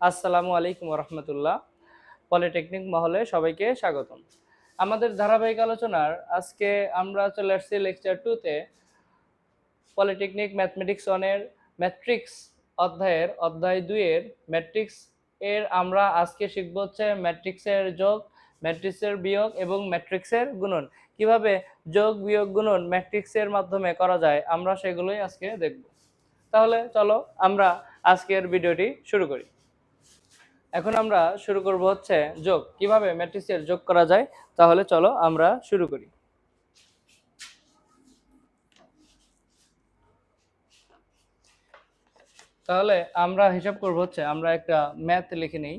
আসসালামু আলাইকুম রহমতুল্লাহ পলিটেকনিক মহলে সবাইকে স্বাগতম। আমাদের ধারাবাহিক আলোচনার আজকে আমরা চলে আসছি লেকচার টুতে পলিটেকনিক ম্যাথমেটিক্স ওয়ানের ম্যাট্রিক্স অধ্যায়ের, অধ্যায় দুইয়ের ম্যাট্রিক্স। এর আমরা আজকে শিখব হচ্ছে ম্যাট্রিক্সের যোগ, ম্যাট্রিক্সের বিয়োগ এবং ম্যাট্রিক্সের গুণন। কীভাবে যোগ, বিয়োগ, গুণন ম্যাট্রিক্সের মাধ্যমে করা যায় আমরা সেগুলোই আজকে দেখব। তাহলে চলো আমরা আজকের ভিডিওটি শুরু করি। এখন আমরা শুরু করব হচ্ছে যোগ। কীভাবে ম্যাট্রিক্সের যোগ করা যায়? তাহলে চলো আমরা শুরু করি। তাহলে আমরা হিসাব করব হচ্ছে, আমরা একটা ম্যাথ লিখে নিই।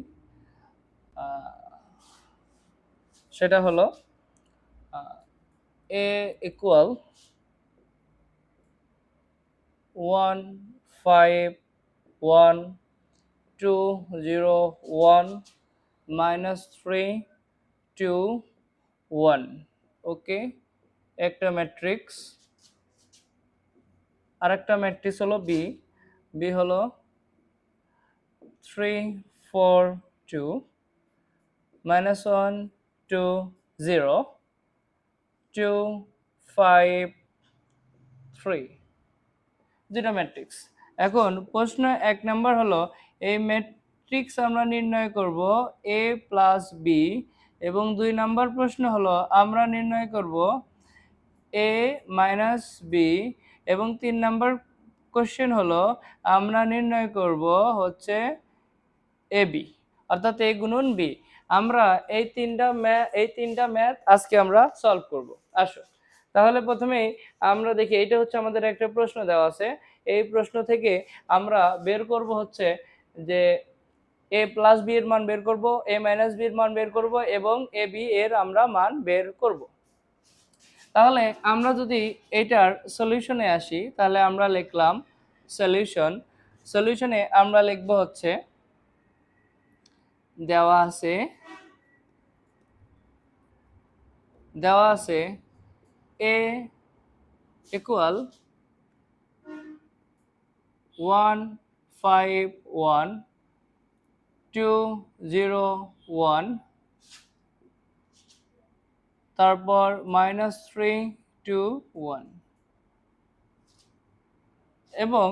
সেটা হলো A equal one five one two zero one minus three two one okay একটা ম্যাট্রিক্স আরেকটা ম্যাট্রিক্স হলো বি বি হলো three four two minus one two zero two five three দুটো ম্যাট্রিক্স এখন প্রশ্ন এক নাম্বার হলো এই ম্যাট্রিক্স আমরা নির্ণয় করব এ প্লাস বি এবং দুই নাম্বার প্রশ্ন হলো, আমরা নির্ণয় করব এ মাইনাস বি এবং তিন নাম্বার কোশ্চেন হলো, আমরা নির্ণয় করব হচ্ছে এ বি অর্থাৎ এ গুণন বি আমরা এই তিনটা ম্যাথ এই তিনটা ম্যাথ আজকে আমরা সলভ করব। আসো। তাহলে প্রথমেই আমরা দেখি এটা হচ্ছে আমাদের একটা প্রশ্ন দেওয়া আছে। এই প্রশ্ন থেকে আমরা বের করব হচ্ছে যে এ প্লাস বি এর মান বের করব এ মাইনাস বি এর মান বের করব এবং এ বি এর আমরা মান বের করব। তাহলে আমরা যদি এটার সলিউশনে আসি, তাহলে আমরা লিখলাম সলিউশন সলিউশনে আমরা লিখব হচ্ছে, দেওয়া আছে দেওয়া আছে A equal one five one two zero one তারপর মাইনাস থ্রি টু ওয়ান এবং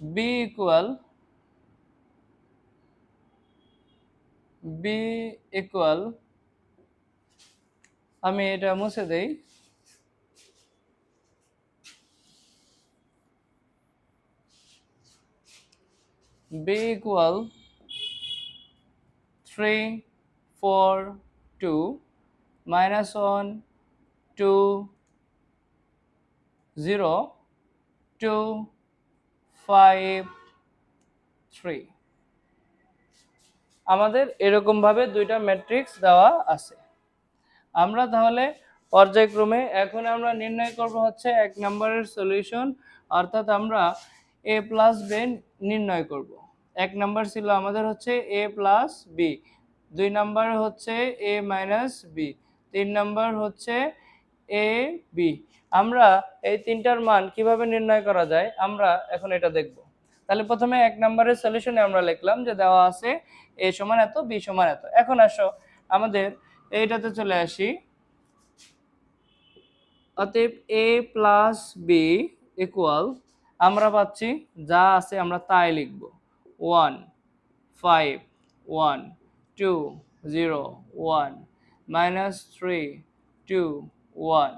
বি ইকুয়াল বি ইকুয়াল আমি এটা মুছে দেই। B equal three four two minus one two zero two five three আমাদের এরকমভাবে দুইটা ম্যাট্রিক্স দেওয়া আছে। আমরা তাহলে পর্যায়ক্রমে এখন আমরা নির্ণয় করব হচ্ছে এক নম্বরের সলিউশন অর্থাৎ আমরা এ প্লাস বি নির্ণয় করব। এক নাম্বার ছিল আমাদের হচ্ছে এ প্লাস বি। দুই নাম্বার হচ্ছে এ মাইনাস বি। তিন নাম্বার হচ্ছে এ বি। আমরা এই তিনটার মান কীভাবে নির্ণয় করা যায়? আমরা এখন এটা দেখব। তাহলে প্রথমে এক নম্বরের সলিউশনে আমরা লিখলাম যে দেওয়া আছে এ সমান এত, বি সমান এত। এখন আসো, আমাদের এইটাতে চলে আসি। অতএব এ প্লাস বি ইকুয়াল আমরা পাচ্ছি, যা আছে আমরা তাই লিখব। One five one two zero one minus three two one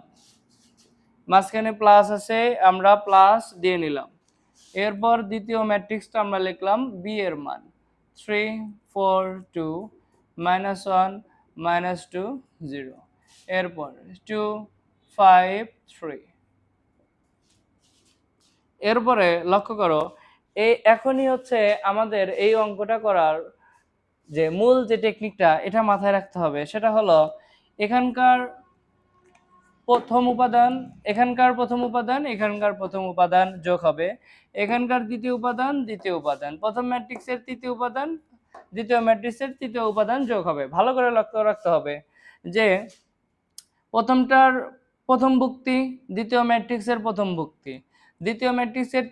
মাঝখানে প্লাস আছে, আমরা প্লাস দিয়ে নিলাম। এরপর দ্বিতীয় ম্যাট্রিক্সটা আমরা লিখলাম বি এর মান। Three four two minus one minus two zero এরপর টু ফাইভ থ্রি এরপরে লক্ষ্য করো এই এখনই হচ্ছে আমাদের এই অঙ্কটা করার যে মূল যে টেকনিকটা এটা মাথায় রাখতে হবে। সেটা হলো এখানকার প্রথম উপাদান, এখানকার প্রথম উপাদান, এখানকার প্রথম উপাদান যোগ হবে। এখানকার দ্বিতীয় উপাদান দ্বিতীয় উপাদান। প্রথম ম্যাট্রিক্সের তৃতীয় উপাদান, দ্বিতীয় ম্যাট্রিক্সের তৃতীয় উপাদান যোগ হবে। ভালো করে লক্ষ্য রাখতে হবে যে প্রথমটার প্রথম ভুক্তি, দ্বিতীয় ম্যাট্রিক্সের প্রথম ভুক্তি। দ্বিতীয় ম্যাট্রিক্সের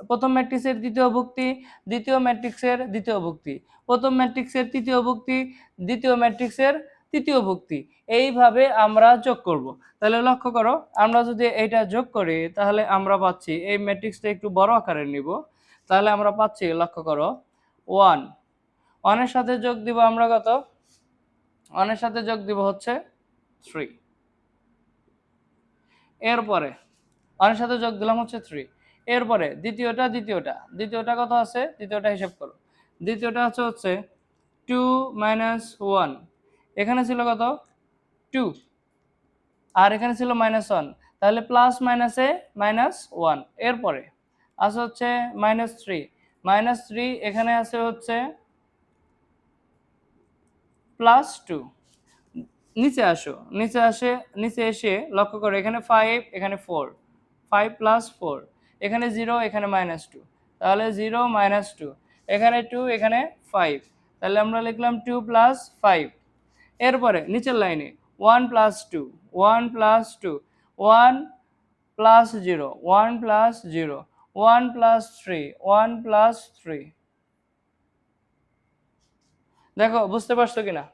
প্রথম ম্যাট্রিক্সের দ্বিতীয় ভুক্তি, দ্বিতীয় ম্যাট্রিক্সের দ্বিতীয় ভুক্তি। প্রথম ম্যাট্রিক্সের তৃতীয় ভুক্তি, দ্বিতীয় ম্যাট্রিক্সের তৃতীয় ভুক্তি। এইভাবে আমরা যোগ করব। তাহলে লক্ষ্য করো, আমরা যদি এইটা যোগ করি, তাহলে আমরা পাচ্ছি, এই ম্যাট্রিক্সটা একটু বড় আকারে নিব। তাহলে আমরা পাচ্ছি, লক্ষ্য করো, ওয়ান। ওয়ানের সাথে যোগ দিব আমরা কত? ওয়ানের সাথে যোগ দিব হচ্ছে থ্রি। এরপরে, ওয়ানের সাথে যোগ দিলাম হচ্ছে থ্রি। এরপরে দ্বিতীয়টা দ্বিতীয়টা। দ্বিতীয়টা কত আছে? দ্বিতীয়টা হিসাব করো। দ্বিতীয়টা হচ্ছে হচ্ছে টু মাইনাস ওয়ান এখানে ছিল কত? টু আর এখানে ছিল মাইনাস ওয়ান তাহলে প্লাস মাইনাসে মাইনাস ওয়ান এরপরে আছে হচ্ছে মাইনাস থ্রি মাইনাস থ্রি এখানে আছে হচ্ছে প্লাস টু নিচে আসো। নিচে আসে, নিচে এসে লক্ষ্য করো, এখানে ফাইভ এখানে ফোর ফাইভ প্লাস ফোর এখানে জিরো এখানে মাইনাস টু তাহলে জিরো মাইনাস টু এখানে টু এখানে ফাইভ তাহলে আমরা লিখলাম টু প্লাস ফাইভ এরপরে, নিচের লাইনে one plus two one plus two one plus zero one plus zero one plus three one plus three দেখো, বুঝতে পারছ কিনা?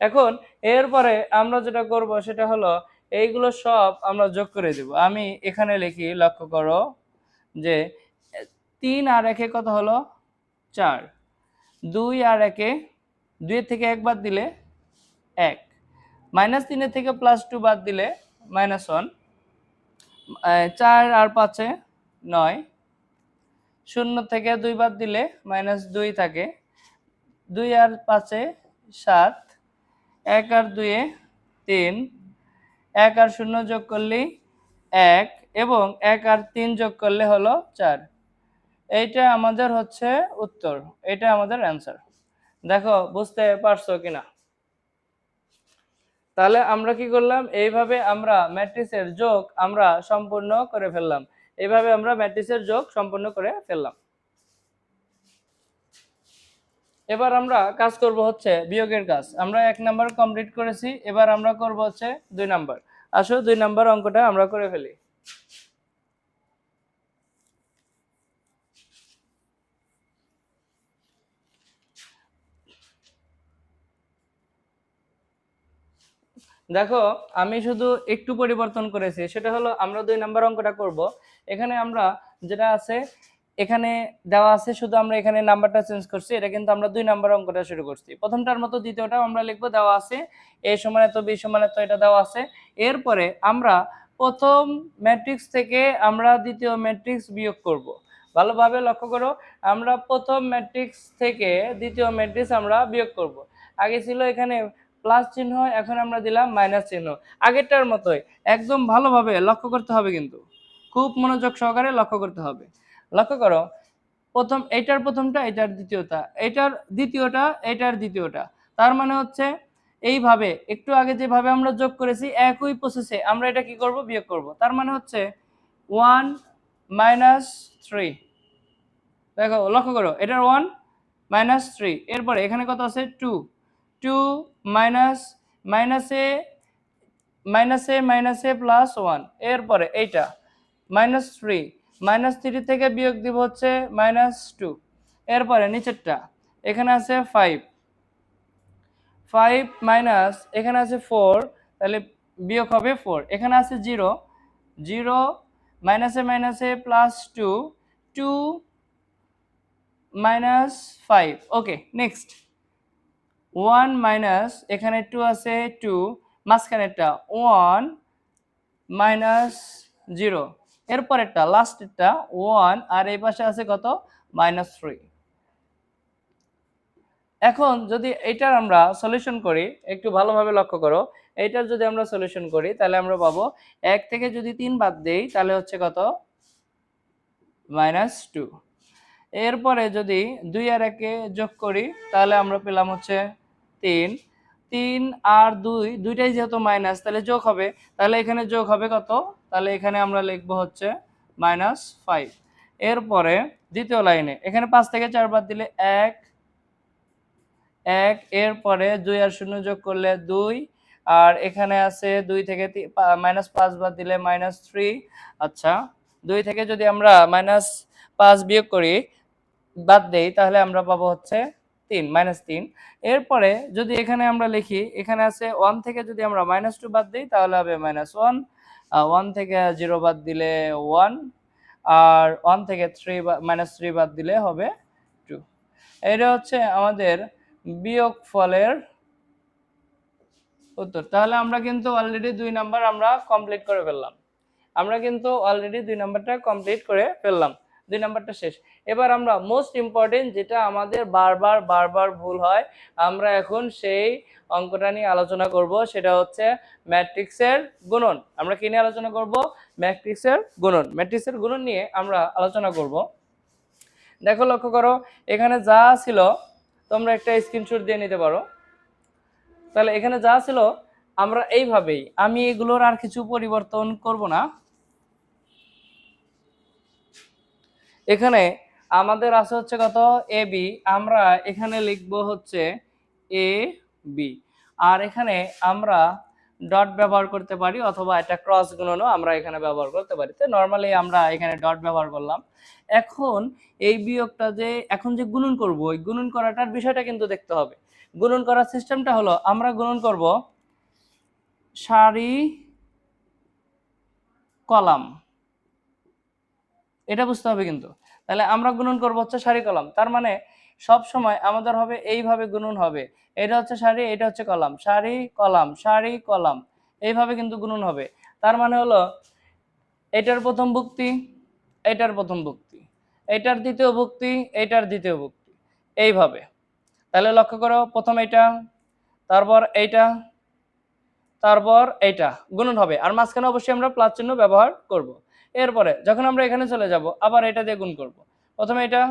এখন, এরপরে আমরা যেটা করব, সেটা হলো, এইগুলো সব আমরা যোগ করে দেব। আমি এখানে লিখি, লক্ষ্য করো। যে, তিন আর একে কত হলো? চার। দুই আর একে দুই থেকে এক বাদ দিলে এক। মাইনাস তিনের থেকে প্লাস টু বাদ দিলে মাইনাস ওয়ান চার আর পাঁচে নয়। শূন্য থেকে দুই বাদ দিলে মাইনাস দুই থাকে। দুই আর পাঁচে সাত। এক আর দুয়ে তিন। এক আর শূন্য যোগ করলেই এক। এবং এক আর তিন যোগ করলে হলো চার। এইটা আমাদের হচ্ছে উত্তর। এটা আমাদের অ্যান্সার দেখো, বুঝতে পারছ কিনা? তাহলে আমরা কি করলাম? এইভাবে আমরা ম্যাট্রিক্সের যোগ আমরা সম্পূর্ণ করে ফেললাম। এইভাবে আমরা ম্যাট্রিক্সের যোগ সম্পূর্ণ করে ফেললাম। এবার আমরা কাজ করব হচ্ছে বিয়োগের কাজ। আমরা এক নাম্বার কমপ্লিট করেছি। এবার আমরা করব হচ্ছে দুই নাম্বার আসো, দুই নাম্বার অঙ্কটা আমরা করে ফেলি। দেখো, আমি শুধু একটু পরিবর্তন করেছি। সেটা হলো, আমরা দুই নাম্বার অঙ্কটা করব। এখানে আমরা যেটা আছে, এখানে দেওয়া আছে, শুধু আমরা এখানে নাম্বারটা চেঞ্জ করছি। এটা কিন্তু আমরা দুই নাম্বার অঙ্কটা শুরু করছি। প্রথমটার মতো দ্বিতীয়টাও আমরা লিখব, দেওয়া আছে। এ সমান এত বি সমান এত এটা দেওয়া আছে। এরপরে আমরা প্রথম ম্যাট্রিক্স থেকে আমরা দ্বিতীয় ম্যাট্রিক্স বিয়োগ করব। ভালোভাবে লক্ষ্য করো, আমরা প্রথম ম্যাট্রিক্স থেকে দ্বিতীয় ম্যাট্রিক্স আমরা বিয়োগ করব। আগে ছিল এখানে প্লাস চিহ্ন, এখন আমরা দিলাম মাইনাস চিহ্ন। আগেরটার মতোই, একদম ভালোভাবে লক্ষ্য করতে হবে কিন্তু। খুব মনোযোগ সহকারে লক্ষ্য করতে হবে। লক্ষ্য করো, প্রথম এটার প্রথমটা এটার দ্বিতীয়টা এটার দ্বিতীয়টা এটার দ্বিতীয়টা। তার মানে হচ্ছে, এইভাবে, একটু আগে যেভাবে আমরা যোগ করেছি, একই প্রসেসে আমরা এটা কি করব? বিয়োগ করব। তার মানে হচ্ছে ওয়ান মাইনাস থ্রি দেখো, লক্ষ্য করো, এটার ওয়ান মাইনাস থ্রি এরপরে, এখানে কত আছে? টু টু মাইনাস, মাইনাসে মাইনাসে মাইনাসে প্লাস ওয়ান এরপরে এইটা মাইনাস থ্রি মাইনাস থ্রি থেকে বিয়োগ দিব হচ্ছে মাইনাস টু এরপরে নিচেরটা, এখানে আছে ফাইভ ফাইভ মাইনাস এখানে আছে ফোর তাহলে বিয়োগ হবে ফোর এখানে আছে জিরো জিরো মাইনাসে মাইনাসে plus two two minus five okay next one minus, এখানে টু আছে টু মাঝখানেরটা ওয়ান মাইনাস জিরো। এরপরেরটা লাস্টেরটা ওয়ান, আর এই পাশে আছে কত? Minus three. এখন যদি এটার আমরা সলিউশন করি, একটু ভালোভাবে লক্ষ্য করো এইটার যদি আমরা সলিউশন করি, তাহলে আমরা পাবো এক থেকে যদি তিন বাদ দেই, তাহলে হচ্ছে কত? মাইনাস টু এরপরে যদি দুই আর একে যোগ করি, তাহলে আমরা পেলাম হচ্ছে তিন। তিন আর দুই, দুইটাই যেহেতু মাইনাস, তাহলে যোগ হবে। তাহলে এখানে যোগ হবে কত? তাহলে এখানে আমরা লিখব হচ্ছে মাইনাস ফাইভ। এরপরে দ্বিতীয় লাইনে, এখানে পাঁচ থেকে চার বাদ দিলে এক এক, এরপরে দুই আর শূন্য যোগ করলে দুই, আর এখানে আছে দুই থেকে মাইনাস পাঁচ বাদ দিলে মাইনাস থ্রি। আচ্ছা দুই থেকে যদি আমরা মাইনাস পাঁচ বিয়োগ করি বাদ দেই, তাহলে আমরা পাবো হচ্ছে তিন মাইনাস তিন। এরপরে যদি এখানে আমরা লিখি, এখানে আছে ওয়ান থেকে যদি আমরা মাইনাস টু বাদ দিই, তাহলে হবে মাইনাস ওয়ান ওয়ান থেকে জিরো বাদ দিলে ওয়ান আর ওয়ান থেকে থ্রি মাইনাস থ্রি বাদ দিলে হবে টু এটা হচ্ছে আমাদের বিয়োগ ফলের উত্তর। তাহলে আমরা কিন্তু অলরেডি দুই নাম্বার আমরা কমপ্লিট করে ফেললাম। আমরা কিন্তু অলরেডি দুই নাম্বারটা কমপ্লিট করে ফেললাম। দুই নাম্বারটা শেষ। এবার আমরা মোস্ট ইম্পর্টেন্ট যেটা আমাদের বারবার বারবার ভুল হয়, আমরা এখন সেই অঙ্কটা নিয়ে আলোচনা করব, সেটা হচ্ছে ম্যাট্রিক্সের গুণন। আমরা কি নিয়ে আলোচনা করব? ম্যাট্রিক্সের গুণন। ম্যাট্রিক্সের গুণন নিয়ে আমরা আলোচনা করব। দেখো, লক্ষ্য করো, এখানে যা ছিল, তোমরা একটা স্ক্রিনশট দিয়ে নিতে পারো। তাহলে এখানে যা ছিল, আমরা এইভাবেই, আমি এগুলোর আর কিছু পরিবর্তন করব না। এখানে আমাদের আছে হচ্ছে কত? এ বি আমরা এখানে লিখব হচ্ছে এ বি আর এখানে আমরা ডট ব্যবহার করতে পারি অথবা একটা ক্রস গুণনও আমরা এখানে ব্যবহার করতে পারি। তো নর্মালি আমরা এখানে ডট ব্যবহার করলাম। এখন এই বিয়োগটা যে, এখন যে গুণন করব, ওই গুণন করাটার বিষয়টা কিন্তু দেখতে হবে। গুণন করার সিস্টেমটা হলো, আমরা গুণন করব সারি কলাম। এটা বুঝতে হবে কিন্তু। তাহলে আমরা গুণন করব হচ্ছে সারি কলাম। তার মানে সব সময় আমাদের হবে এইভাবে গুণন হবে। এটা হচ্ছে সারি, এটা হচ্ছে কলাম। সারি কলাম সারি কলাম। এইভাবে কিন্তু গুণন হবে। তার মানে হলো এটার প্রথম ভুক্তি, এটার প্রথম ভুক্তি। এটার দ্বিতীয় ভুক্তি, এটার দ্বিতীয় ভুক্তি। এইভাবে। তাহলে লক্ষ্য করো, প্রথম এটা, তারপর এইটা তারপর এইটা। গুণন হবে। আর মাঝখানে অবশ্যই আমরা প্লাস চিহ্ন ব্যবহার করব। এরপরে যখন আমরা এখানে চলে যাব, আবার এটা দিয়ে গুণ করব। প্রথমে এটা,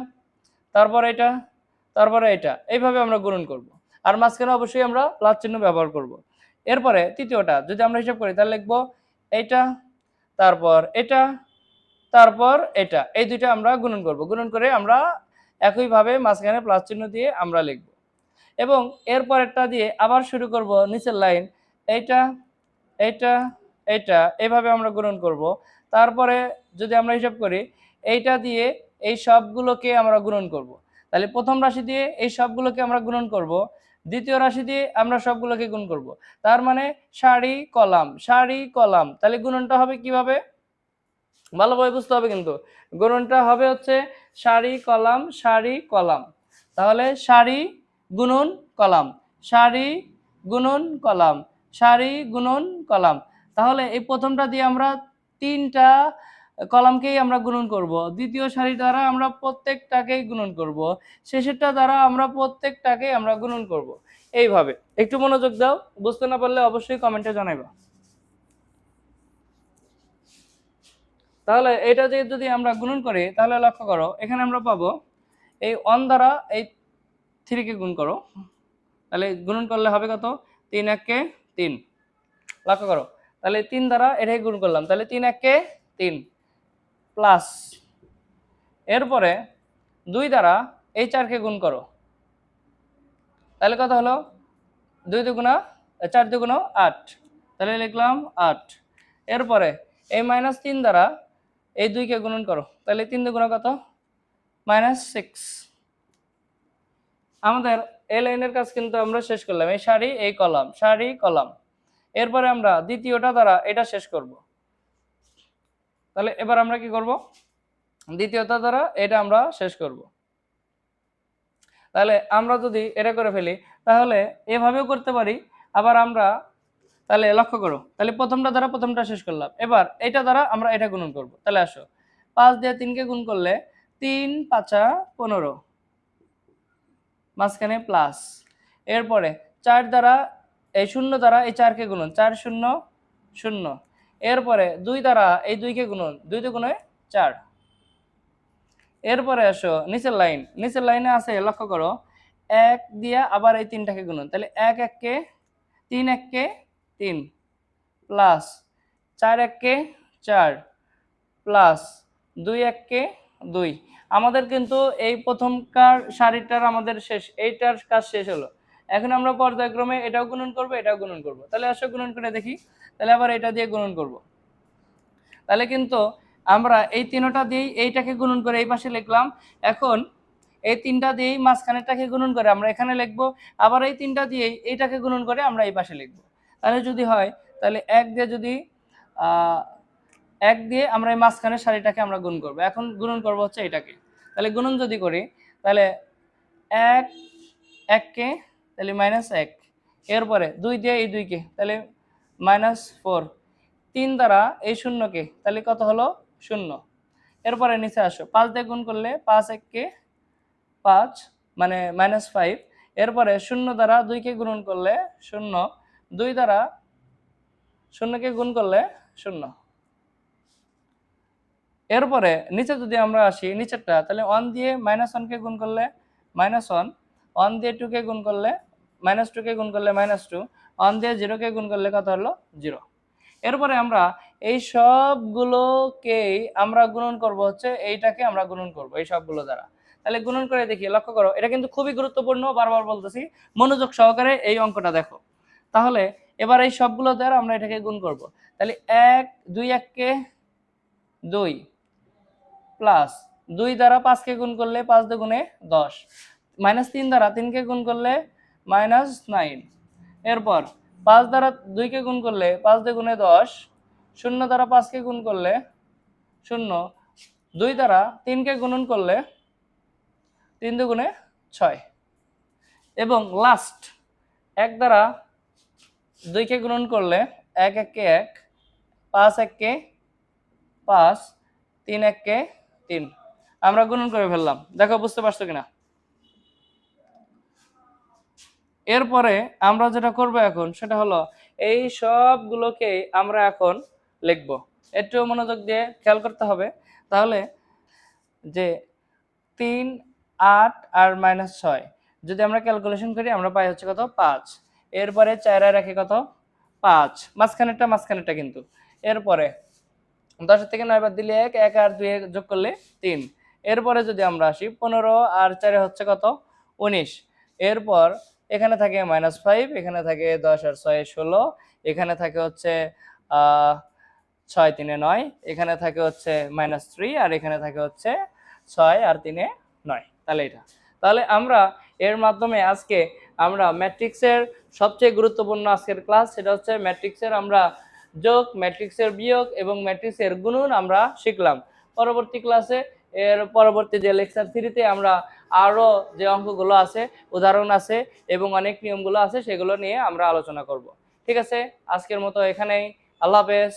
তারপর এটা, তারপরে এটা, এইভাবে আমরা গুণন করব। আর মাঝখানে অবশ্যই আমরা প্লাস চিহ্ন ব্যবহার করব। এরপরে তৃতীয়টা, যদি আমরা হিসাব করি, তাহলে লিখব এইটা তারপর এটা তারপর এটা, এই দুইটা আমরা গুণন করব। গুণন করে আমরা একইভাবে মাঝখানে প্লাস চিহ্ন দিয়ে আমরা লিখব। এবং এরপর এরপরেরটা দিয়ে আবার শুরু করব, নিচের লাইন এইটা এইটা এইটা এইভাবে আমরা গুণন করব। তারপরে যদি আমরা হিসাব করি, এইটা দিয়ে এই সবগুলোকে আমরা গুণন করব। তাহলে প্রথম রাশি দিয়ে এই সবগুলোকে আমরা গুণন করব, দ্বিতীয় রাশি দিয়ে আমরা সবগুলোকে গুণ করব। তার মানে সারি, কলাম সারি, কলাম। তাহলে গুণনটা হবে কীভাবে? ভালোভাবে বুঝতে হবে কিন্তু। গুণনটা হবে হচ্ছে সারি, কলাম সারি, কলাম। তাহলে সারি, গুণন, কলাম। সারি, গুণন, কলাম। সারি, গুণন, কলাম। তাহলে এই প্রথমটা দিয়ে আমরা তিনটা কলামকেই আমরা গুণন করব। দ্বিতীয় সারি দ্বারা আমরা প্রত্যেকটাকেই গুণন করব। শেষেরটা দ্বারা আমরা প্রত্যেকটাকেই আমরা গুণন করব। এইভাবে। একটু মনোযোগ দাও। বুঝতে না পারলে অবশ্যই কমেন্টে জানাইবা। তাহলে এটা যে যদি আমরা গুণন করি, তাহলে লক্ষ্য করো, এখানে আমরা পাবো, এই অন দ্বারা এই থ্রিকে গুণ করো। তাহলে গুণন করলে হবে কত? তিন এককে তিন। লক্ষ্য করো তাহলে তিন দ্বারা এটাই গুণ করলাম, তাহলে তিন এককে তিন প্লাস এরপরে দুই দ্বারা এই চারকে গুণ করো। তাহলে কত হলো? দুই দুগুণা, চার দুগুণ আট। তাহলে লিখলাম আট। এরপরে এই মাইনাস তিন দ্বারা এই দুইকে গুণন করো। তাহলে তিন দুগুণ কত? মাইনাস সিক্স আমাদের এই লাইনের কাজ কিন্তু আমরা শেষ করলাম। এই সারি, এই কলাম, সারি, কলাম। এরপরে আমরা দ্বিতীয়টা দ্বারা এটা শেষ করব। তাহলে এবার আমরা কি করব? দ্বিতীয়টা দ্বারা এটা আমরা শেষ করব। তাহলে আমরা যদি এটা করে ফেলি, তাহলে এভাবেও করতে পারি, আবার আমরা তাহলে লক্ষ্য করো, তাহলে প্রথমটা দ্বারা প্রথমটা শেষ করলাম। এবার এটা দ্বারা আমরা এটা গুণন করব। তাহলে আসো, পাঁচ দিয়ে তিনকে গুণ করলে তিন পাঁচা পনেরো, মাঝখানে প্লাস এরপরে চার দ্বারা এই শূন্য দ্বারা এই চারকে গুণন, চার শূন্য শূন্য। এরপরে দুই দ্বারা এই দুইকে গুণন, দুই দুগুণে চার। এরপরে আসো নিচের লাইন, নিচের লাইনে আছে, লক্ষ্য করো, এক দিয়া আবার এই তিনটাকে গুণন, তাহলে এক এককে তিন এককে তিন, প্লাস চার এককে চার, প্লাস দুই এককে দুই। আমাদের কিন্তু এই প্রথমকার সারিটার আমাদের শেষ, এইটার কাজ শেষ হলো। এখন আমরা পর্যায়ক্রমে এটাও গুণন করব, এটাও গুণন করব। তাহলে আসো গুণন করে দেখি। তাহলে আবার এটা দিয়ে গুণন করব। তাহলে কিন্তু আমরা এই তিনটা দিয়েই এইটাকে গুণন করে এই পাশে লিখলাম। এখন এই তিনটা দিয়েই মাঝখানেরটাকে গুণন করে আমরা এখানে লিখব। আবার এই তিনটা দিয়েই এইটাকে গুণন করে আমরা এই পাশে লিখব। তাহলে যদি হয়, তাহলে এক দিয়ে যদি এক দিয়ে আমরা এই মাঝখানের শাড়িটাকে আমরা গুণ করব। এখন গুণন করব হচ্ছে এটাকে। তাহলে গুণন যদি করি, তাহলে এক, এককে তাহলে মাইনাস এক। এরপরে দুই দিয়ে এই দুইকে, তাহলে মাইনাস ফোর তিন দ্বারা এই শূন্যকে, তাহলে কত হলো? শূন্য। এরপরে নিচে আসো। পাঁচ গুণ করলে পাঁচ এককে পাঁচ মানে মাইনাস ফাইভ এরপরে শূন্য দ্বারা দুইকে গুণন করলে শূন্য। দুই দ্বারা শূন্যকে গুণ করলে শূন্য। এরপরে নিচে যদি আমরা আসি, নিচেরটা, তাহলে ওয়ান দিয়ে মাইনাস ওয়ানকে গুণ করলে মাইনাস ওয়ান ওয়ান দিয়ে টুকে গুণ করলে মাইনাস টুকে গুণ করলে মাইনাস টু ওয়ান দিয়ে জিরোকে গুণ করলে কত হলো? জিরো এরপরে আমরা এই সবগুলোকেই আমরা গুণন করব হচ্ছে এইটাকে আমরা গুণন করব, এই সবগুলো দ্বারা। তাহলে গুণন করে দেখি, লক্ষ্য করো, এটা কিন্তু খুবই গুরুত্বপূর্ণ, বারবার বলতেছি, মনোযোগ সহকারে এই অঙ্কটা দেখো। তাহলে এবার এই সবগুলো দ্বারা আমরা এটাকে গুণ করব। তাহলে এক, দুই এককে দুই প্লাস দুই দ্বারা পাঁচকে গুণ করলে পাঁচ দুগুণে দশ। মাইনাস তিন দ্বারা তিনকে গুণ করলে মাইনাস নাইন। এরপর পাঁচ দ্বারা দুইকে গুণ করলে পাঁচ দুগুণে দশ, শূন্য দ্বারা পাঁচকে গুণ করলে শূন্য, দুই দ্বারা তিনকে গুণন করলে তিন দুগুণে ছয়। এবং লাস্ট এক দ্বারা দুইকে গুণন করলে এক, এককে এক, পাঁচ, এককে পাঁচ, তিন, এককে তিন। আমরা গুণন করে ফেললাম। দেখো, বুঝতে পারছ কিনা? এরপরে আমরা যেটা করব এখন, সেটা হলো এই সবগুলোকে আমরা এখন লিখব। একটু মনোযোগ দিয়ে খেয়াল করতে হবে। তাহলে যে তিন, আট আর মাইনাস ছয়, যদি আমরা ক্যালকুলেশন করি, আমরা পাই হচ্ছে কত? পাঁচ। এরপরে চারায় রাখি কত? পাঁচ। মাঝখানেরটা মাঝখানেরটা কিন্তু। এরপরে দশের থেকে নয় বাদ দিলে এক এক আর দুই যোগ করলে তিন। এরপরে যদি আমরা আসি, পনেরো আর চারে হচ্ছে কত? উনিশ। এরপর এখানে থাকে মাইনাস ফাইভ এখানে থাকে দশ আর ছয় ষোলো, এখানে থাকে হচ্ছে ছয় তিনে নয়, এখানে থাকে হচ্ছে মাইনাস থ্রি আর এখানে থাকে হচ্ছে ছয় আর তিনে নয়। তাহলে এটা। তাহলে আমরা এর মাধ্যমে আজকে আমরা ম্যাট্রিক্সের সবচেয়ে গুরুত্বপূর্ণ আজকের ক্লাস সেটা হচ্ছে ম্যাট্রিক্সের আমরা যোগ ম্যাট্রিক্সের বিয়োগ এবং ম্যাট্রিক্সের গুণন আমরা শিখলাম। পরবর্তী ক্লাসে এর পরবর্তী যে লেকচার থ্রিতে আমরা আরও যে অঙ্কগুলো আছে, উদাহরণ আছে এবং অনেক নিয়মগুলো আছে, সেগুলো নিয়ে আমরা আলোচনা করব। ঠিক আছে? আজকের মতো এখানেই। আল্লাহ হাফেজ।